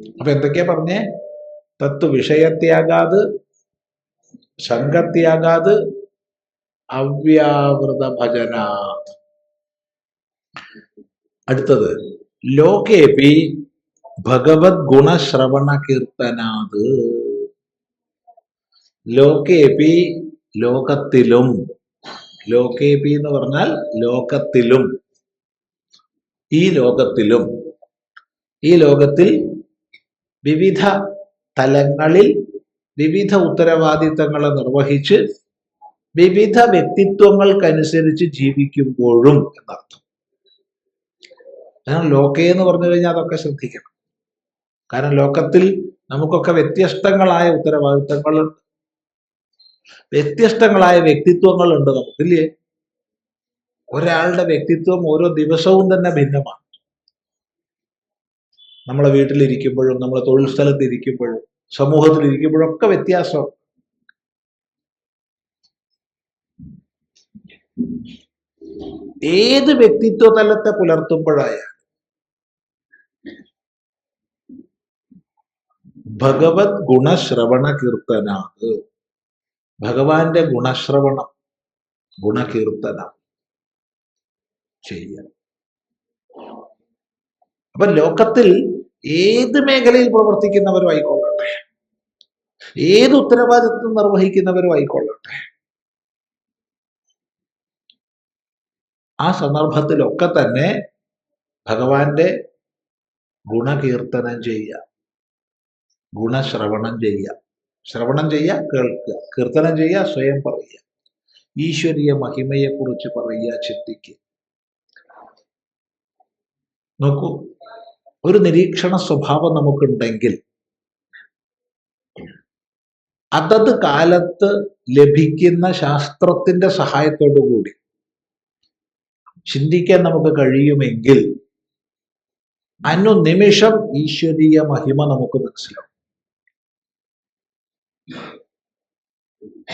അപ്പൊ എന്തൊക്കെയാ പറഞ്ഞേ? തത്വ വിഷയത്യാകാത് ശങ്കത്യാകാത് അവ്യാവൃത ഭജന. അടുത്തത് ലോകേപി ഭഗവത് ഗുണശ്രവണ കീർത്തനാത്. ലോകേപി ലോകത്തിലും ലോകേപി എന്ന് പറഞ്ഞാൽ ലോകത്തിലും ഈ ലോകത്തിലും ഈ ലോകത്തിൽ വിവിധ തലങ്ങളിൽ വിവിധ ഉത്തരവാദിത്തങ്ങളെ നിർവഹിച്ച് വിവിധ വ്യക്തിത്വങ്ങൾക്കനുസരിച്ച് ജീവിക്കുമ്പോഴും എന്നർത്ഥം. കാരണം ലോക്കെ എന്ന് പറഞ്ഞു കഴിഞ്ഞാൽ അതൊക്കെ ശ്രദ്ധിക്കണം. കാരണം ലോകത്തിൽ നമുക്കൊക്കെ വ്യത്യസ്തങ്ങളായ ഉത്തരവാദിത്തങ്ങളുണ്ട് വ്യത്യസ്തങ്ങളായ വ്യക്തിത്വങ്ങളുണ്ട് നമുക്കില്ലേ? ഒരാളുടെ വ്യക്തിത്വം ഓരോ ദിവസവും തന്നെ ഭിന്നമാണ്. നമ്മളെ വീട്ടിലിരിക്കുമ്പോഴും നമ്മളെ തൊഴിൽ സ്ഥലത്ത് ഇരിക്കുമ്പോഴും സമൂഹത്തിൽ ഇരിക്കുമ്പോഴും ഒക്കെ വ്യത്യാസം. ഏത് വ്യക്തിത്വ തലത്തെ പുലർത്തുമ്പോഴായ ഭഗവത് ഗുണശ്രവണ കീർത്തനാത്. ഭഗവാന്റെ ഗുണശ്രവണം ഗുണകീർത്തനം ചെയ്യ അപ്പൊ ലോകത്തിൽ ഏത് മേഖലയിൽ പ്രവർത്തിക്കുന്നവരും ആയിക്കൊള്ളട്ടെ. ഏത് ഉത്തരവാദിത്വം നിർവഹിക്കുന്നവരും ആയിക്കൊള്ളട്ടെ. ആ സന്ദർഭത്തിലൊക്കെ തന്നെ ഭഗവാന്റെ ഗുണകീർത്തനം ചെയ്യുക. ഗുണശ്രവണം ചെയ്യുക. ശ്രവണം ചെയ്യുക കേൾക്കുക. കീർത്തനം ചെയ്യുക സ്വയം പറയുക. ഈശ്വരീയ മഹിമയെക്കുറിച്ച് പറയുക ചിന്തിക്കുക. നോക്കൂ ഒരു നിരീക്ഷണ സ്വഭാവം നമുക്കുണ്ടെങ്കിൽ അതത് കാലത്ത് ലഭിക്കുന്ന ശാസ്ത്രത്തിന്റെ സഹായത്തോടു കൂടി ചിന്തിക്കാൻ നമുക്ക് കഴിയുമെങ്കിൽ അനുനിമിഷം ഈശ്വരീയ മഹിമ നമുക്ക് മനസ്സിലാവും.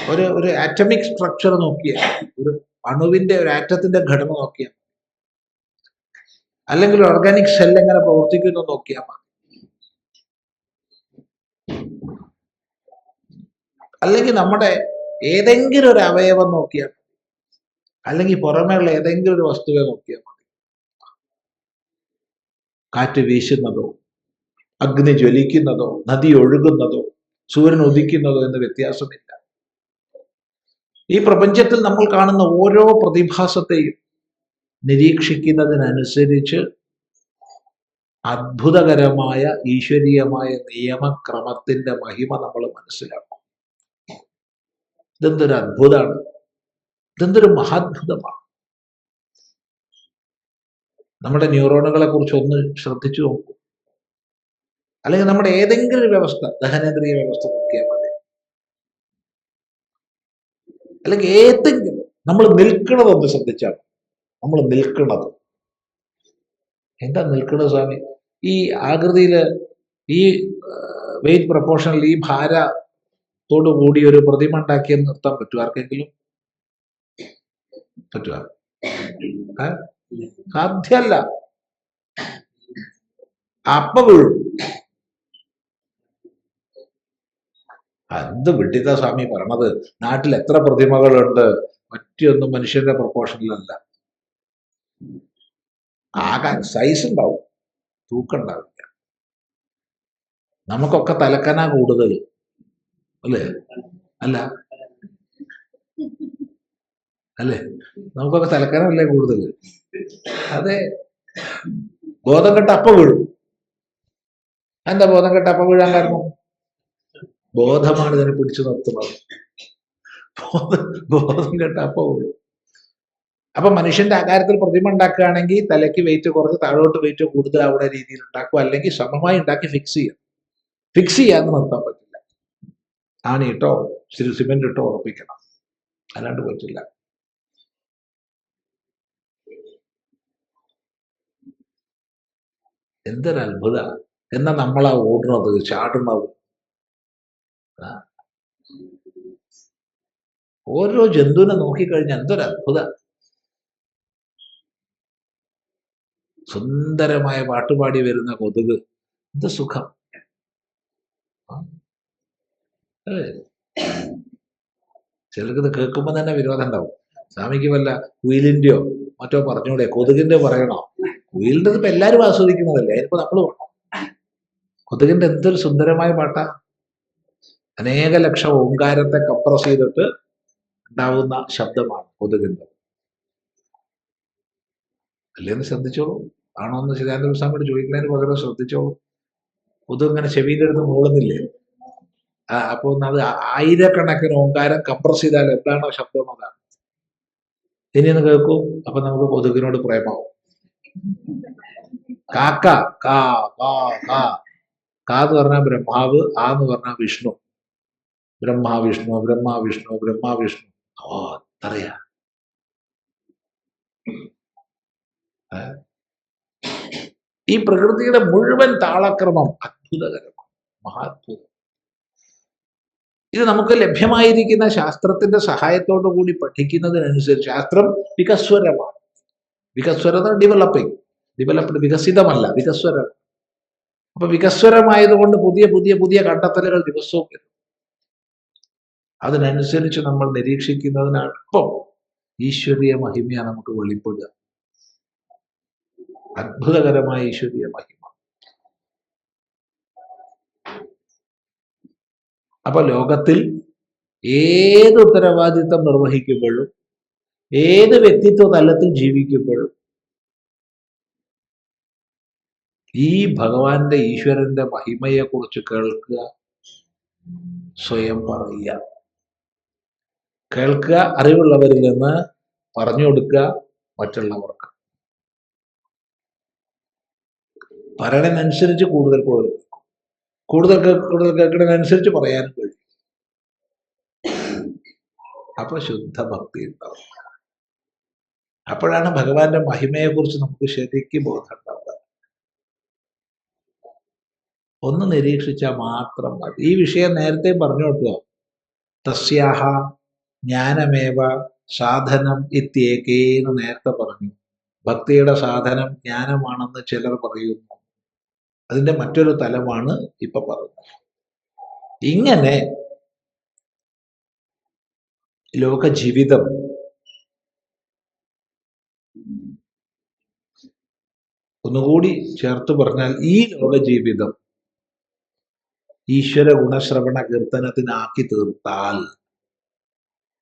ഒരു ഒരു ആറ്റമിക് സ്ട്രക്ചർ നോക്കിയാൽ ഒരു അണുവിന്റെ ഒരു ആറ്റത്തിന്റെ ഘടന നോക്കിയാൽ അല്ലെങ്കിൽ ഓർഗാനിക് സെൽ എങ്ങനെ പ്രവർത്തിക്കുന്നു നോക്കിയാൽ മതി. അല്ലെങ്കിൽ നമ്മുടെ ഏതെങ്കിലും ഒരു അവയവം നോക്കിയാൽ മതി. അല്ലെങ്കിൽ പുറമേയുള്ള ഏതെങ്കിലും ഒരു വസ്തുവെ നോക്കിയാൽ മതി. കാറ്റ് വീശുന്നതോ അഗ്നി ജ്വലിക്കുന്നതോ നദി ഒഴുകുന്നതോ സൂര്യൻ ഉദിക്കുന്നതോ എന്ന് വ്യത്യാസമില്ല. ഈ പ്രപഞ്ചത്തിൽ നമ്മൾ കാണുന്ന ഓരോ പ്രതിഭാസത്തെയും നിരീക്ഷിക്കുന്നതിനനുസരിച്ച് അത്ഭുതകരമായ ഈശ്വരീയമായ നിയമക്രമത്തിന്റെ മഹിമ നമ്മൾ മനസ്സിലാക്കും. ഇതെന്തൊരു അത്ഭുതമാണ്. ഇതെന്തൊരു മഹാത്ഭുതമാണ്. നമ്മുടെ ന്യൂറോണുകളെ കുറിച്ച് ഒന്ന് ശ്രദ്ധിച്ചു നോക്കൂ. അല്ലെങ്കിൽ നമ്മുടെ ഏതെങ്കിലും വ്യവസ്ഥ ദഹനേന്ദ്രിയ വ്യവസ്ഥ നോക്കിയാൽ മതി. അല്ലെങ്കിൽ ഏതെങ്കിലും നമ്മൾ നിൽക്കുന്നതൊന്ന് ശ്രദ്ധിച്ചാൽ നമ്മൾ നിൽക്കുന്നത് എന്താ നിൽക്കുന്നത് സ്വാമി? ഈ ആകൃതിയിൽ ഈ വെയിറ്റ് പ്രപ്പോർഷനിൽ ഈ ഭാരത്തോടു കൂടി ഒരു പ്രതിമ ഉണ്ടാക്കിയെന്ന് നിർത്താൻ പറ്റുമോ ആർക്കെങ്കിലും? പറ്റുക സാധ്യല്ല അപ്പ വീഴും. എന്ത് വിട്ടിത സ്വാമി പറഞ്ഞത്? നാട്ടിൽ എത്ര പ്രതിമകളുണ്ട്? മറ്റൊന്നും മനുഷ്യന്റെ പ്രപ്പോർഷനിലല്ല ആകാൻ സൈസ് ഉണ്ടാവും. തൂക്കം ഉണ്ടാവില്ല. നമുക്കൊക്കെ തലക്കന കൂടുതൽ. അല്ലേ? അല്ല? അല്ലേ? നമുക്കൊക്കെ തലക്കനല്ലേ കൂടുതൽ. അതെ. ബോധം കെട്ട് അപ്പ വീഴും. എന്താ ബോധം കെട്ട് അപ്പ വീഴാൻ കാരണം? ബോധമാണ് ഇതിനെ പിടിച്ചു നിർത്തുന്നത്. ബോധം കെട്ട അപ്പ വീഴും. അപ്പൊ മനുഷ്യന്റെ ആകാരത്തിൽ പ്രതിമ ഉണ്ടാക്കുകയാണെങ്കിൽ തലയ്ക്ക് വെയിറ്റ് കുറച്ച് താഴോട്ട് വെയിറ്റ് കൂടുതൽ കൂടുതലാവുന്ന രീതിയിൽ ഉണ്ടാക്കുക. അല്ലെങ്കിൽ സമമായി ഉണ്ടാക്കി ഫിക്സ് ചെയ്യാം. ഫിക്സ് ചെയ്യാന്ന് നിർത്താൻ പറ്റില്ല. ആണിട്ടോ സിമെന്റ് ഇട്ടോ ഉറപ്പിക്കണം. അല്ലാണ്ട് പറ്റില്ല. എന്തൊരു അത്ഭുത. എന്നാ നമ്മളാ ഓടുന്നത്? ചാടുന്നത്. ഓരോ ജന്തുവിനെ നോക്കിക്കഴിഞ്ഞാൽ എന്തൊരു അത്ഭുത. സുന്ദരമായ പാട്ടുപാടി വരുന്ന കൊതുക്. എന്ത് സുഖം. ചിലർക്ക് ഇത് കേൾക്കുമ്പോൾ തന്നെ വിരോധം ഉണ്ടാവും. സ്വാമിക്ക് വല്ല കുയിലിന്റെയോ മറ്റോ പറഞ്ഞൂടെ? കൊതുകിന്റെ പറയണോ? കുയിലിന്റെ ഇപ്പം എല്ലാവരും ആസ്വദിക്കുന്നതല്ലേ? അതിപ്പോൾ നമ്മൾ വേണം. കൊതുകിന്റെ എന്തൊരു സുന്ദരമായ പാട്ടാ. അനേക ലക്ഷം ഓങ്കാരത്തെ കപ്രസ് ചെയ്തിട്ട് ഉണ്ടാവുന്ന ശബ്ദമാണ് കൊതുകിന്റെ. അല്ലേന്ന് ശ്രദ്ധിച്ചോളൂ. ആണോ എന്ന് ശരിയാനന്ദ സ്വാമിയോട് ചോദിക്കുന്നതിന് പകരം ശ്രദ്ധിച്ചോളൂ. കൊതുക് ഇങ്ങനെ ചെവിയുടെ അടുത്ത് മൂളുന്നില്ലേ അപ്പൊ അത് ആയിരക്കണക്കിന് ഓങ്കാരം കംപ്രസ് ചെയ്താൽ എന്താണോ ശബ്ദം അതാണ് ഇനി ഒന്ന് കേൾക്കൂ. അപ്പൊ നമുക്ക് കൊതുകിനോട് പ്രേമാവും. കാക്ക കാ കാ കാ കാ. എന്ന് പറഞ്ഞാൽ ബ്രഹ്മാവ് ആ എന്ന് പറഞ്ഞാൽ വിഷ്ണു. ബ്രഹ്മാവിഷ്ണു ബ്രഹ്മാവിഷ്ണു ബ്രഹ്മാവിഷ്ണു. ബ്രഹ്മ വിഷ്ണു ഓ അറിയാ ഈ പ്രകൃതിയുടെ മുഴുവൻ താളക്രമം അത്ഭുതകരമാണ്. മഹാത്ഭുതം. ഇത് നമുക്ക് ലഭ്യമായിരിക്കുന്ന ശാസ്ത്രത്തിന്റെ സഹായത്തോടു കൂടി പഠിക്കുന്നതിനനുസരിച്ച് ശാസ്ത്രം വികസ്വരമാണ്. വികസ്വരത ഡെവലപ്പിംഗ് ഡെവലപ്ഡ് വികസിതമല്ല വികസ്വരം അപ്പൊ വികസ്വരമായതുകൊണ്ട് പുതിയ പുതിയ പുതിയ കണ്ടെത്തലുകൾ ദിവസവും വരും. അതിനനുസരിച്ച് നമ്മൾ നിരീക്ഷിക്കുന്നതിനൊപ്പം ഈശ്വരീയ മഹിമയാണ് നമുക്ക് വെളിപ്പെടുക. അത്ഭുതകരമായ ഈശ്വരീയ മഹിമ. അപ്പൊ ലോകത്തിൽ ഏത് ഉത്തരവാദിത്തം നിർവഹിക്കുമ്പോഴും ഏത് വ്യക്തിത്വ തലത്തിൽ ജീവിക്കുമ്പോഴും ഈ ഭഗവാന്റെ ഈശ്വരന്റെ മഹിമയെ കുറിച്ച് കേൾക്കുക സ്വയം പറയുക. കേൾക്കുക അറിവുള്ളവരിൽ നിന്ന് പറഞ്ഞു കൊടുക്കുക മറ്റുള്ളവർക്ക് പറയണനുസരിച്ച് കൂടുതൽ കൂടുതൽ കേൾക്കും. കൂടുതൽ കൂടുതൽ കേൾക്കുന്നതിനനുസരിച്ച് പറയാൻ കഴിയും. അപ്പൊ ശുദ്ധ ഭക്തി ഉണ്ടാവും. അപ്പോഴാണ് ഭഗവാന്റെ മഹിമയെ കുറിച്ച് നമുക്ക് ശരിക്കും ബോധം ഉണ്ടാവുക. ഒന്ന് നിരീക്ഷിച്ചാൽ മാത്രം മതി. ഈ വിഷയം നേരത്തെ പറഞ്ഞു കേട്ടോ തസ്യാഹ ജ്ഞാനമേവ സാധനം ഇത്യേകേന്ന് നേരത്തെ പറഞ്ഞു. ഭക്തിയുടെ സാധനം ജ്ഞാനമാണെന്ന് ചിലർ പറയുന്നു. അതിന്റെ മറ്റൊരു തലമാണ് ഇപ്പൊ പറഞ്ഞത് ഇങ്ങനെ ലോക ജീവിതം ഒന്നുകൂടി ചേർത്ത് പറഞ്ഞാൽ ഈ ലോക ജീവിതം ഈശ്വര ഗുണശ്രവണ കീർത്തനത്തിനാക്കി തീർത്താൽ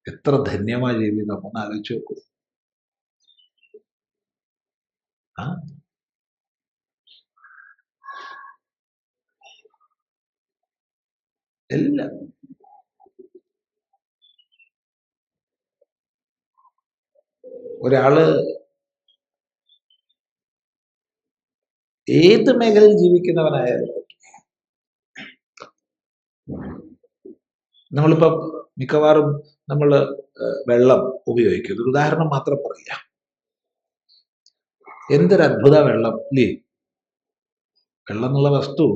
എത്ര ധന്യമായ ജീവിതം ഒന്ന് ആലോചിച്ച് നോക്കൂ. ആ? എല്ലാം. ഒരാൾ ഏത് മേഖലയിൽ ജീവിക്കുന്നവനായാലും നമ്മളിപ്പോ മിക്കവാറും നമ്മൾ വെള്ളം ഉപയോഗിക്കുന്നു ഉദാഹരണം മാത്രം പറയാം. എന്തൊരു അത്ഭുത വെള്ളം ഇല്ലേ? വെള്ളം എന്നുള്ള വസ്തു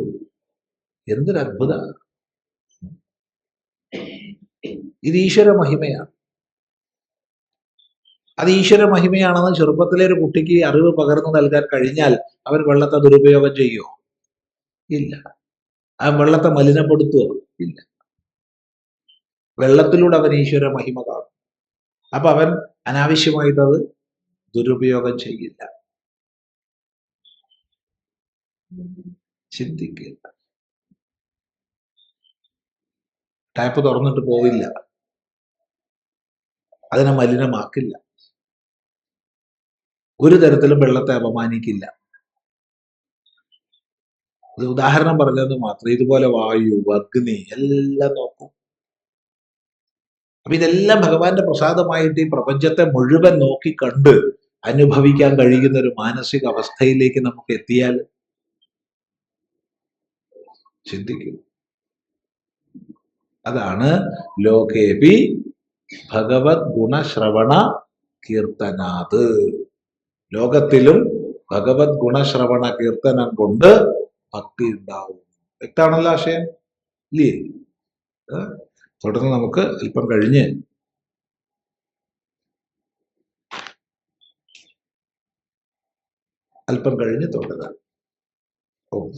എന്തൊരു അത്ഭുത ഇത് ഈശ്വര മഹിമയാണ്. അത് ഈശ്വര മഹിമയാണെന്ന് ചെറുപ്പത്തിലെ ഒരു കുട്ടിക്ക് അറിവ് പകർന്നു നൽകാൻ കഴിഞ്ഞാൽ അവൻ വെള്ളത്തെ ദുരുപയോഗം ചെയ്യുമോ ഇല്ല. അവൻ വെള്ളത്തെ മലിനപ്പെടുത്തുമോ ഇല്ല. വെള്ളത്തിലൂടെ അവൻ ഈശ്വര മഹിമ കാണും. അപ്പൊ അവൻ അനാവശ്യമായിട്ട് അത് ദുരുപയോഗം ചെയ്യില്ല. ചിന്തിക്കില്ല. ടാപ്പ് തുറന്നിട്ട് പോവില്ല. അതിനെ മലിനമാക്കില്ല. ഒരു തരത്തിലും വെള്ളത്തെ അപമാനിക്കില്ല. അത് ഉദാഹരണം പറഞ്ഞത് മാത്രം. ഇതുപോലെ വായു അഗ്നി എല്ലാം നോക്കും. അപ്പൊ ഇതെല്ലാം ഭഗവാന്റെ പ്രസാദമായിട്ട് ഈ പ്രപഞ്ചത്തെ മുഴുവൻ നോക്കി കണ്ട് അനുഭവിക്കാൻ കഴിയുന്ന ഒരു മാനസിക അവസ്ഥയിലേക്ക് നമുക്ക് എത്തിയാൽ ചിന്തിക്കും. അതാണ് ലോകേപി ഭഗവത് ഗുണശ്രവണ കീർത്തനാത്. ലോകത്തിലും ഭഗവത് ഗുണശ്രവണ കീർത്തനം കൊണ്ട് ഭക്തി ഉണ്ടാവും. വ്യക്തമാണല്ലോ ആശയം. ഇല്ലേ? തുടർന്ന് നമുക്ക് അല്പം കഴിഞ്ഞ് അല്പം കഴിഞ്ഞ് തുടരാം. ഓ.